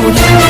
Saúde.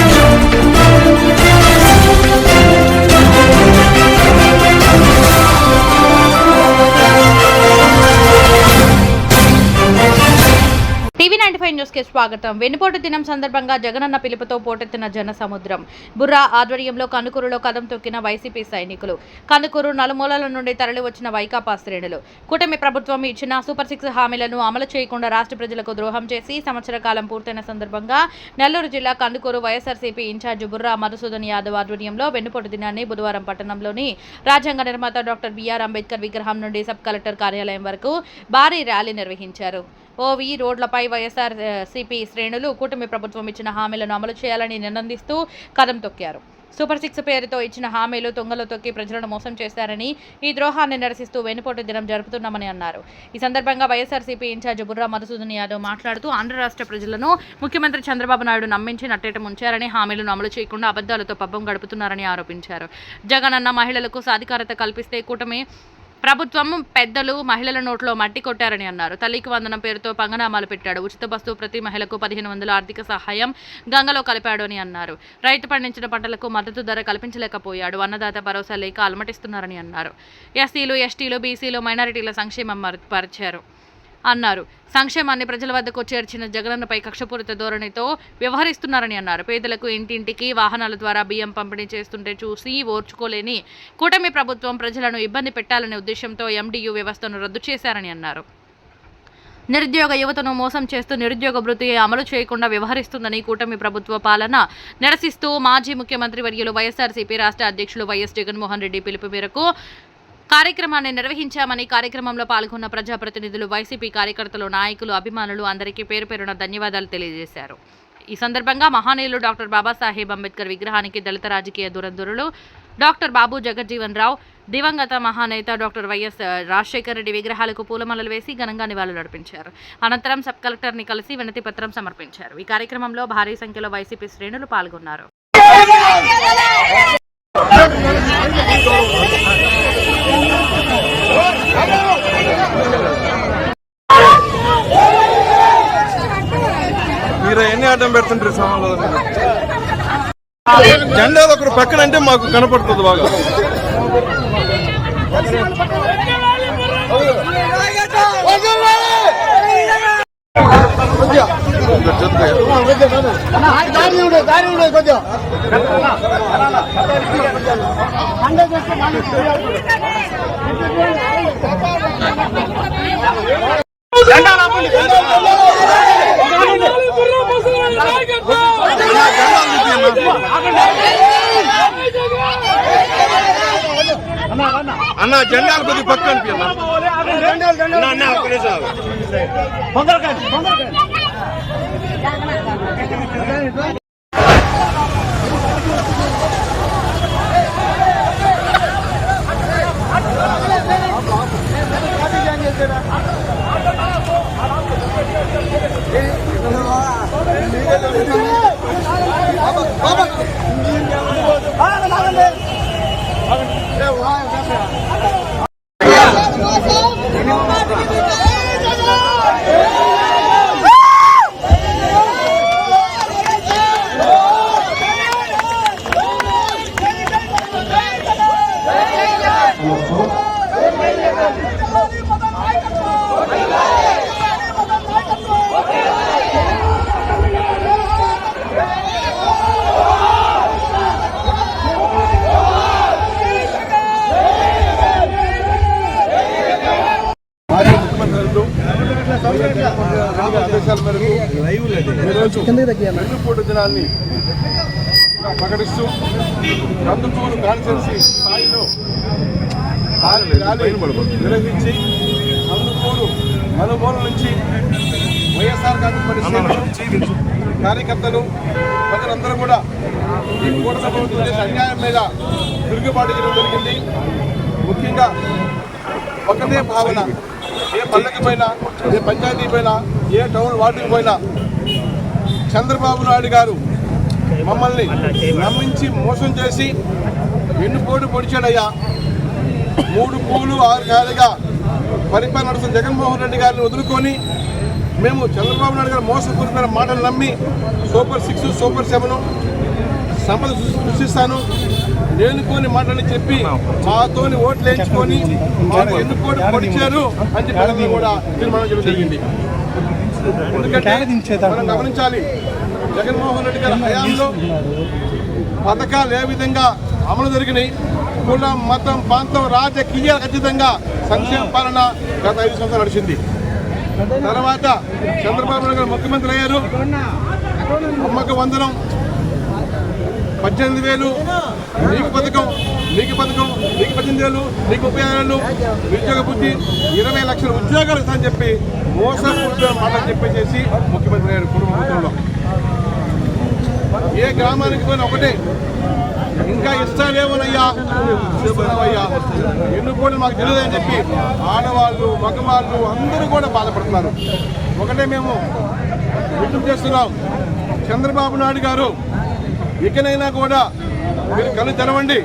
Ninety స్వాగతం. వెన్నుపోటు దినం సందర్భంగా జగనన్న పిలుపుతో పోటెత్తిన జన సముద్రం బుర్రా ఆధ్వర్యంలో కనుకూరులో కదం తొక్కిన వైసీపీ సైనికులు. కందుకూరు నలుమూలల నుండి తరలి వచ్చిన వైకాపా శ్రేణులు. కూటమి ప్రభుత్వం ఇచ్చిన సూపర్ సిక్స్ హామీలను అమలు చేయకుండా రాష్ట్ర ప్రజలకు ద్రోహం చేసి సంవత్సర కాలం పూర్తయిన సందర్భంగా నెల్లూరు జిల్లా కందుకూరు వైఎస్ఆర్సీపీ ఇన్ఛార్జి బుర్రా మధుసూదన్ యాదవ్ ఆధ్వర్యంలో వెన్నుపోటు దినాన్ని బుధవారం పట్టణంలోని రాజ్యాంగ నిర్మాత డాక్టర్ బిఆర్ అంబేద్కర్ విగ్రహం నుండి సబ్ కలెక్టర్ కార్యాలయం వరకు భారీ ర్యాలీ నిర్వహించారు. ఓవీ రోడ్లపై వైఎస్ఆర్ సిపి శ్రేణులు కూటమి ప్రభుత్వం ఇచ్చిన హామీలను అమలు చేయాలని నినందిస్తూ కదం తొక్కారు. సూపర్ సిక్స్ పేరుతో ఇచ్చిన హామీలు తుంగలో తొక్కి ప్రజలను మోసం చేశారని ఈ ద్రోహాన్ని నిరసిస్తూ వెనుపోటు దినం జరుపుతున్నామని అన్నారు. ఈ సందర్భంగా వైఎస్ఆర్సీపీ ఇన్ఛార్జ్ బుర్రా మధుసూదన్ యాదవ్ మాట్లాడుతూ ఆంధ్ర రాష్ట్ర ప్రజలను ముఖ్యమంత్రి చంద్రబాబు నాయుడు నమ్మించి నట్టేట ముంచారని హామీలను అమలు చేయకుండా అబద్ధాలతో పబ్బం గడుపుతున్నారని ఆరోపించారు. జగన్ అన్న మహిళలకు సాధికారత కల్పిస్తే కూటమి ప్రభుత్వం పెద్దలు మహిళల నోట్లో మట్టి కొట్టారని అన్నారు. తల్లికి వందనం పేరుతో పంగనామాలు పెట్టాడు. ఉచిత బస్సు ప్రతి మహిళకు పదిహేను వందల ఆర్థిక సహాయం గంగలో కలిపాడు అని అన్నారు. రైతు పండించిన పంటలకు మద్దతు ధర కల్పించలేకపోయాడు. అన్నదాత భరోసా లేక అలమటిస్తున్నారని అన్నారు. ఎస్సీలు ఎస్టీలు బీసీలు మైనారిటీల సంక్షేమం పరిచారు అన్నారు. సంక్షేమాన్ని ప్రజల వద్దకు చేర్చిన జగనన్నపై కక్షపూరిత ధోరణితో వ్యవహరిస్తున్నారని అన్నారు. పేదలకు ఇంటింటికి వాహనాల ద్వారా బియ్యం పంపిణీ చేస్తుంటే చూసి ఓర్చుకోలేని కూటమి ప్రభుత్వం ప్రజలను ఇబ్బంది పెట్టాలనే ఉద్దేశంతో ఎండియు వ్యవస్థను రద్దు చేశారని అన్నారు. నిరుద్యోగ యువతను మోసం చేస్తూ నిరుద్యోగ భృతి అమలు చేయకుండా వ్యవహరిస్తుందని కూటమి ప్రభుత్వ పాలన నిరసిస్తూ మాజీ ముఖ్యమంత్రి వర్యులు వైఎస్ఆర్సీపీ రాష్ట్ర అధ్యక్షులు వైఎస్ జగన్మోహన్ రెడ్డి పిలుపు మేరకు కార్యక్రమాన్ని నిర్వహించామని కార్యక్రమంలో పాల్గొన్న ప్రజాప్రతినిధులు వైసీపీ కార్యకర్తలు నాయకులు అభిమానులు అందరికీ పేరు పేరున ధన్యవాదాలు తెలియజేశారు. ఈ సందర్భంగా మహానీయులు డాక్టర్ బాబాసాహెబ్ అంబేద్కర్ విగ్రహానికి దళిత రాజకీయ దురంధరులు డాక్టర్ బాబు జగజ్జీవన్ రావు దివంగత మహానేత డాక్టర్ వైఎస్ రాజశేఖర రెడ్డి విగ్రహాలకు పూలమాలలు వేసి ఘనంగా నివాళులర్పించారు అనంతరం సబ్ కలెక్టర్ని కలిసి వినతి పత్రం సమర్పించారు. ఈ కార్యక్రమంలో భారీ సంఖ్యలో వైసీపీ శ్రేణులు పాల్గొన్నారు. మీరు ఎన్ని అడ్డం పెడుతుంటారు సమాలో జెండా ఒకరు పక్కన అంటే మాకు కనపడుతుంది బాగా. అన్న జెండాలు కొద్దిగా పక్కన అనిపించాలి అన్న ఒక్క నిమిషం. మాజీ ఆదేశాల మేరకు ఈరోజు వెన్నుపోటు దినాన్ని ప్రకటిస్తూ కందుకూరు కాన్స్టిట్యున్సీ స్థాయిలో నిర్వహించి కందుకూరు మనుమూల నుంచి వైఎస్ఆర్ కాంగ్రెస్ నుంచి కార్యకర్తలు ప్రజలందరూ కూడా ఈ కూటమి ప్రభుత్వం చేసే అన్యాయం మీద తిరుగుబాటు చేయడం జరిగింది. ముఖ్యంగా ఒకటే భావన ఏ పల్లెకి పోయినా ఏ పంచాయతీ పోయినా ఏ టౌన్ వాటికి పోయినా చంద్రబాబు నాయుడు గారు మమ్మల్ని నమ్మించి మోసం చేసి ఎన్నుపోటు పొడిచాడయ్యా? మూడు పూలు ఆరు కాలుగా పరిపాలన నడుస్తున్న జగన్మోహన్ రెడ్డి గారిని వదులుకొని మేము చంద్రబాబు నాయుడు గారు మోసపూరితమైన మాటలు నమ్మి సూపర్ సిక్స్ సూపర్ సెవెన్ సంపద సృష్టిస్తాను. నేను కొన్ని మాటలు చెప్పి మాతోని ఓట్లు వేయించుకొని మాకు ఎన్నుకోవడం పొడిచారు అని చెప్పి కూడా తీర్మానం చేయడం జరిగింది. మనం గమనించాలి జగన్మోహన్ రెడ్డి గారి హయాంలో పథకాలు ఏ విధంగా అమలు జరిగినాయి? కులం మతం ప్రాంతం రాజకీయ ఖచ్చితంగా సంక్షేమ పాలన గత ఐదు సంవత్సరాలు నడిచింది. తర్వాత చంద్రబాబు నాయుడు గారు ముఖ్యమంత్రి అయ్యారు. అమ్మక వందనం. పద్దెనిమిది వేలు. నీకు పథకం నీకు పథకం నీకు పద్దెనిమిది వేలు నీకు ముప్పై ఆరు వేలు. నిరుద్యోగ బుద్ధి ఇరవై లక్షల ఉద్యోగాలు ఇస్తానని చెప్పి మోసపూర్తిగా మాటలు చెప్పేసి ముఖ్యమంత్రి గారి కుటుంబంలో ఏ గ్రామానికి పోయినా ఒకటే. ఇంకా ఇస్తాలేమోనయ్యా ఇస్తావయ్యా ఎన్ను కూడా మాకు తెలియదు అని చెప్పి ఆడవాళ్ళు మగవాళ్ళు అందరూ కూడా బాధపడుతున్నారు. ఒకటే మేము విజ్ఞప్తి చేస్తున్నాం. చంద్రబాబు నాయుడు గారు ఇకనైనా కూడా మీరు కళ్ళు తెరవండి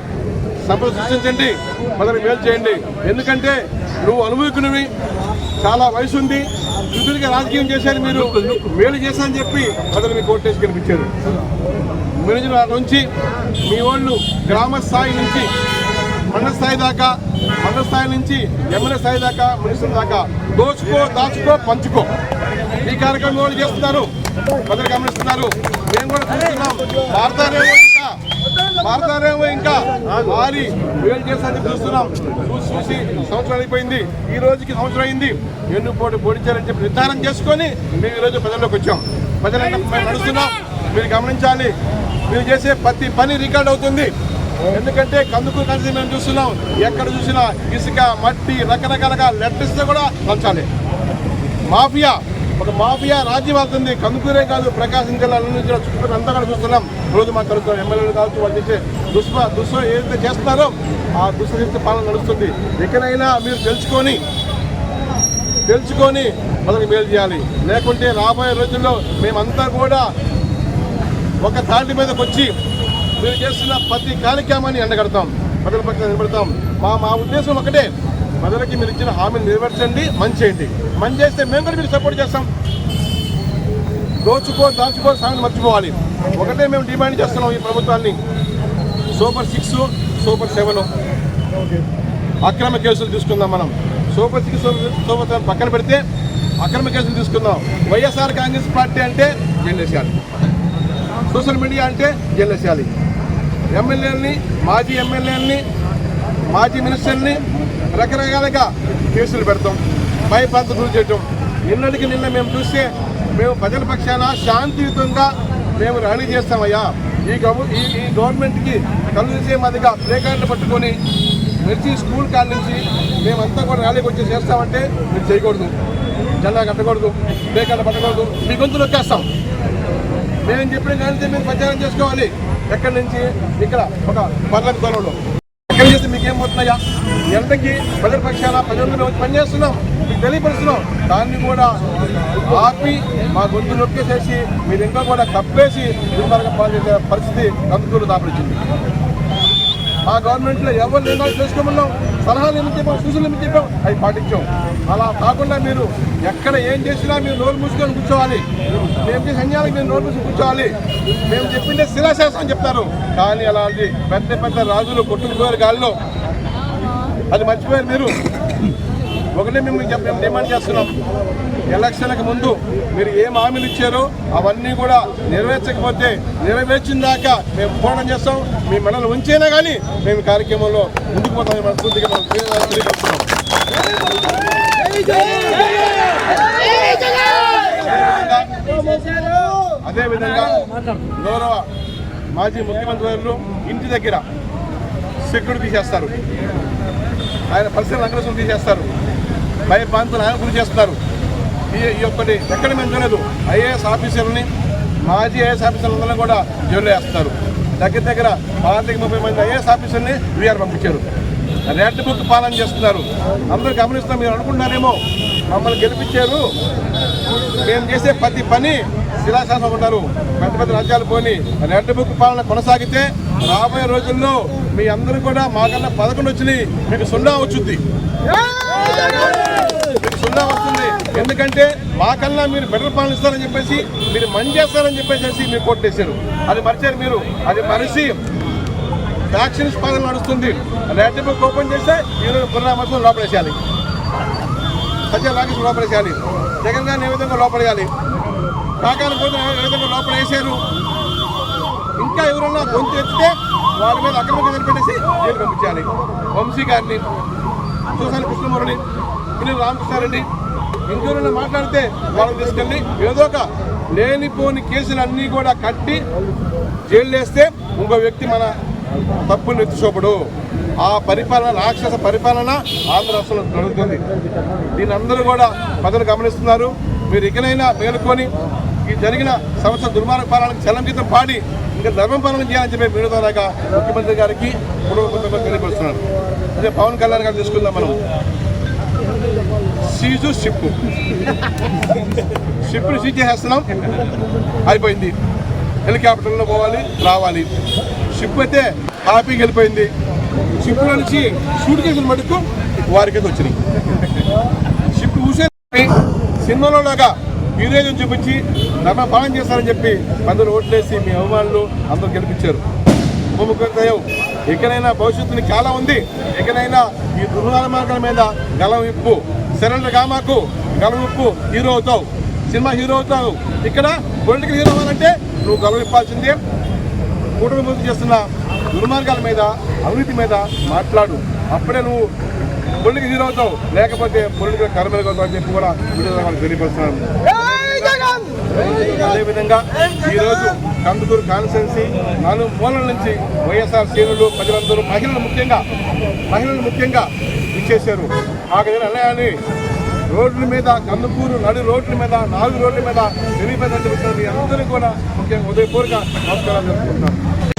సంపద సృష్టించండి మొదలు మేలు చేయండి ఎందుకంటే నువ్వు అనుభవికునివి చాలా వయసు ఉంది సుదీర్ఘ రాజకీయం చేశారు మీరు మేలు చేశారని చెప్పి మొదలు మీకు ఓటేసి కనిపించారు మీరు నుంచి మీ వాళ్ళు గ్రామ స్థాయి నుంచి మండల స్థాయి దాకా మండల స్థాయి నుంచి ఎమ్మెల్యే స్థాయి దాకా మినిస్టర్ దాకా దోచుకో దాచుకో పంచుకో. ఈ కార్యక్రమం వాళ్ళు చేస్తున్నారు? ప్రజలు గమనిస్తున్నారు. మేము కూడా చూస్తున్నాం. భారతారేమో ఇంకా భారతారేమో ఇంకా మారి వేలు చేస్తారని చూస్తున్నాం. చూసి చూసి సంవత్సరం అయిపోయింది. ఈ రోజుకి సంవత్సరం అయింది. ఎన్నుపోటు పొడిచారని చెప్పి నిర్ధారం చేసుకొని మేము ఈరోజు ప్రజల్లోకి వచ్చాం. ప్రజలంతా మేము నడుస్తున్నాం. మీరు గమనించాలి. మీరు చేసే ప్రతి పని రికార్డ్ అవుతుంది. ఎందుకంటే కందుకూరు కలిసి మేము చూస్తున్నాం. ఎక్కడ చూసినా ఇసుక మట్టి రకరకాలుగా లెటర్స్ కూడా పంచాలి. మాఫియా ఒక మాఫియా రాజ్యం అవుతుంది కందుకూరే కాదు ప్రకాశం జిల్లా నుంచి జిల్లా చుట్టుపక్కల అంతా కూడా చూస్తున్నాం. రోజు మా కలుగుతున్నాం ఎమ్మెల్యేలు కావచ్చు వాళ్ళు చేసే దుష్మ దుస్వ ఏదైతే చేస్తున్నారో ఆ దుష్ట పాలన నడుస్తుంది. ఎక్కడైనా మీరు తెలుసుకొని తెలుసుకొని మొదటి మేలు చేయాలి. లేకుంటే రాబోయే రోజుల్లో మేమంతా కూడా ఒక తాటి మీదకి వచ్చి మీరు చేస్తున్న ప్రతి కార్యక్రమాన్ని ఎండగడతాం. ప్రజల పక్షాన నిలబడతాం. మా మా ఉద్దేశం ఒకటే ప్రజలకి మీరు ఇచ్చిన హామీని నెరవేర్చండి మంచి చేయండి. మంచి చేస్తే మేము కూడా మీరు సపోర్ట్ చేస్తాం. దోచుకో దాచుకో సాగుని మర్చిపోవాలి. ఒకటే మేము డిమాండ్ చేస్తున్నాం ఈ ప్రభుత్వాన్ని. Super six super seven. అక్రమ కేసులు తీసుకుందాం మనం. సూపర్ సిక్స్ సూపర్ సెవెన్ పక్కన పెడితే అక్రమ కేసులు తీసుకుందాం. వైఎస్ఆర్ కాంగ్రెస్ పార్టీ అంటే జెండేసేయాలి. సోషల్ మీడియా అంటే జెండేసేయాలి. ఎమ్మెల్యేలని మాజీ ఎమ్మెల్యేలని మాజీ మినిస్టర్ని రకరకాలుగా కేసులు పెడతాం. భయప్రాంతం గురి చేయటం. నిన్నటికి నిన్న మేము చూస్తే మేము ప్రజల పక్షాన శాంతియుతంగా మేము ర్యాలీ చేస్తామయ్యా. ఈ ఈ ఈ గవర్నమెంట్కి కలుసే మాదిగా ప్లే పట్టుకొని మిర్చి స్కూల్ కాడ నుంచి మేమంతా కూడా ర్యాలీకి వచ్చి చేస్తామంటే మీరు చేయకూడదు. జెండా కట్టకూడదు ప్లే పట్టకూడదు. మీ గొంతు నొక్కేస్తాం. మేము చెప్పిన కానీ మీరు ప్రచారం చేసుకోవాలి. ఎక్కడి నుంచి? ఇక్కడ ఒక పర్లకు దూరంలో ఎక్కడి మీకు ఏమవుతున్నాయా పోతున్నాయా ఎంతకి ప్రజల పక్షాన ప్రజలు మేము పనిచేస్తున్నాం మీకు తెలియపరుస్తున్నాం. దాన్ని కూడా ఆపి మా గొంతు నొక్కేసేసి మీరు ఇంకా కూడా కప్పేసి దుర్మార్గం పాల్చేసే పరిస్థితి కందుకూరు దాపరిచింది. ఆ గవర్నమెంట్లో ఎవరు నిర్ణయాలు చేసుకోమన్నాం సలహాలు ఏమి చెప్పాం సూచనలు ఏమి చెప్పాం అవి పాటించాం. అలా కాకుండా మీరు ఎక్కడ ఏం చేసినా మీరు నోరు మూసుకొని కూర్చోవాలి. మేము చేసే అన్యాలకు మీరు నోరు మూసుకొని కూర్చోవాలి. మేము చెప్పిందే శిలాశాసనం అని చెప్తారు. కానీ అలాంటి పెద్ద పెద్ద రాజులు కొట్టుకుపోయారు గాలిలో. అది మర్చిపోయారు మీరు. ఒకటే మేము చెప్ మేము డిమాండ్ చేస్తున్నాం. ఎలక్షన్లకు ముందు మీరు ఏం హామీలు ఇచ్చారో అవన్నీ కూడా నెరవేర్చకపోతే నెరవేర్చిన దాకా మేము పోరాటం చేస్తాం. మీ మనల్ని ఉంచేనా కానీ మేము కార్యక్రమంలో ముందుకు పోతాం మనస్ఫూర్తిగా మనం తెలియజేస్తున్నాం. అదేవిధంగా గౌరవ మాజీ ముఖ్యమంత్రి గారు ఇంటి దగ్గర సెక్యూరిటీ తీసేస్తారు. ఆయన పరిస్థితులు రంగరసం తీసేస్తారు. భయభ్రాంతులు ఆయన గురి చేస్తారు ఈ ఈ ఒక్కటి ఎక్కడ మేము ఐఏఎస్ ఆఫీసర్లని మాజీ ఐఏఎస్ ఆఫీసర్లందరినీ కూడా జైల్లో వేస్తారు దగ్గర దగ్గర పాతిక ముప్పై మంది ఐఏఎస్ ఆఫీసర్ని వీఆర్ పంపించారు. రెడ్ బుక్ పాలన చేస్తున్నారు. అందరూ గమనిస్తాం మీరు అనుకుంటున్నారేమో. మమ్మల్ని గెలిపించారు. మేము చేసే ప్రతి పని శిలాశాసనం ఉన్నారు. పెద్ద పెద్ద రాజ్యాలు పోని రెడ్ బుక్ పాలన కొనసాగితే రాబోయే రోజుల్లో మీ అందరూ కూడా మాకన్నా పదకొండు వచ్చినాయి. మీకు సున్నా వచ్చుద్ది మీకు సున్నా వస్తుంది. ఎందుకంటే మాకల్లా మీరు బెటర్ పాలన ఇస్తారని చెప్పేసి మీరు మంచి చేస్తారని చెప్పేసి మీరు కొట్టేశారు అది మర్చారు మీరు. అది మరిచి దాక్షిణ్య పాలన నడుస్తుంది. రెడ్ బుక్ ఓపెన్ చేస్తే ఈరోజు పునరావాసం లోపలేసేయాలి. సత్య రాకేష్ లోపలేసేయాలి. జగన్ గారిని ఏ విధంగా లోపలేయాలి? కాకాని పోతే ఏ విధంగా లోపలేసారు? ఇంకా ఎవరన్నా గొంతు ఎత్తితే వారి మీద అక్రమంగా నిలబెట్టేసి జైలు పంపించాలి. వంశీ గారిని చూసాను కృష్ణమురళి పిల్లలు రామకృష్ణారెడ్డి ఇంకెవరైనా మాట్లాడితే వాళ్ళని తీసుకెళ్ళి ఏదో ఒక లేనిపోని కేసులు అన్నీ కూడా కట్టి జైలు వేస్తే ఇంకో వ్యక్తి మన తప్పులు ఎత్తుచూపడు. ఆ పరిపాలన రాక్షస పరిపాలన ఆంధ్ర రాష్ట్రంలో జరుగుతుంది. దీని అందరూ కూడా ప్రజలు గమనిస్తున్నారు. మీరు ఇకనైనా మేలుకొని ఈ జరిగిన సంవత్సరం దుర్మార్గ పాలనకు చలంకితం పాడి ఇంకా ధర్మం పాలన చేయాలని చెప్పి మీరు ద్వారా ముఖ్యమంత్రి గారికి కుటుంబ తెలియపరుస్తున్నారు అదే పవన్ కళ్యాణ్ గారు తీసుకుందాం మనం. సీజు షిప్ షిప్ని సీజ్ చేసేస్తున్నాం. అయిపోయింది. హెలికాప్టర్లో పోవాలి రావాలి. షిప్ అయితే హ్యాపీగా వెళ్ళిపోయింది. షిప్లో నుంచి షూట్ కేసులు మటుకు వారికైతే వచ్చినాయి. షిప్ చూసే సినిమాలో లాగా హీరోయిజం చూపించి ధర్మ పాలన చేస్తారని చెప్పి అందరూ ఓట్లేసి మీ అభిమానులు అందరూ గెలిపించారు. ఉపముఖ్యం ఎక్కడైనా భవిష్యత్తుని చాలా ఉంది. ఎక్కడైనా ఈ దుర్మార్గాల మీద గలం ఇప్పు సరెండర్ కామాకు గలం ఇప్పు హీరో అవుతావు. సినిమా హీరో అవుతావు. ఇక్కడ పొలిటికల్ హీరో అవ్వాలంటే నువ్వు గలం ఇప్పాల్సిందే కూటమి పూర్తి చేస్తున్న దుర్మార్గాల మీద అవినీతి మీద మాట్లాడు. అప్పుడే నువ్వు పొలిటికల్ హీరో అవుతావు. లేకపోతే పొలిటికల్ కర్మలు అవుతావు అని చెప్పి కూడా వీడియో తెలియపరుస్తున్నాను. అదేవిధంగా ఈరోజు కందుకూరు కాన్స్టెన్సీ నాలుగు మూలల నుంచి వైఎస్ఆర్ శ్రేణులు ప్రజలందరూ మహిళలు ముఖ్యంగా మహిళలు ముఖ్యంగా ఇచ్చేశారు ఆ విధంగా అన్నయాన్ని రోడ్ల మీద కందుకూరు నడు రోడ్ల మీద నాలుగు రోడ్ల మీద తెలియపేదని చెబుతున్నారు మీ అందరికీ కూడా ముఖ్యంగా ఉదయపూర్వక నమస్కారాలు జరుపుకుంటున్నాను